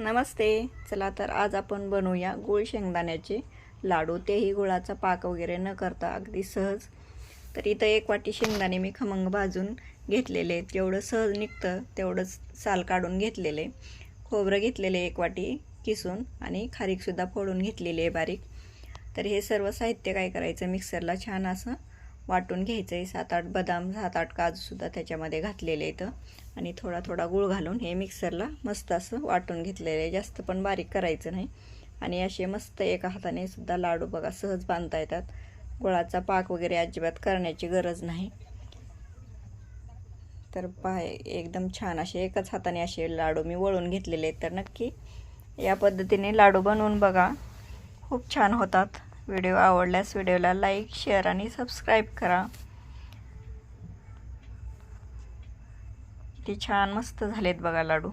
नमस्ते. चला तर आज आपण बनवूया गुळ शेंगदाण्याचे लाडू. तेही गुळाचा पाक वगैरे न करता अगदी सहज. तर इथं एक वाटी शेंगदाणे मी खमंग भाजून घेतलेले. आहेत जेवढं सहज निघतं तेवढंच साल काढून घेतलेले. खोबरं घेतलेले एक वाटी किसून आणि खारीकसुद्धा फोडून घेतलेली आहे बारीक. तर हे सर्व साहित्य काय करायचं? मिक्सरला छान असं वाटून घ्यायचं आहे सात आठ बदाम सात आठ काजूसुद्धा त्याच्यामध्ये घातलेले इथं आणि थोडा थोडा गूळ घालून हे मिक्सरला मस्त असं वाटून घेतलेलं आहे. जास्त पण बारीक करायचं नाही. आणि असे मस्त एका हाताने सुद्धा लाडू बघा सहज बांधता येतात. गुळाचा पाक वगैरे अजिबात करण्याची गरज नाही. तर पाय एकदम छान असे एकाच हाताने असे लाडू मी वळून घेतलेले आहेत. तर नक्की या पद्धतीने लाडू बनवून बघा. खूप छान होतात. व्हिडिओ आवडल्यास व्हिडिओला लाईक शेअर आणि सबस्क्राईब करा. किती छान मस्त झालेत बघा लाडू.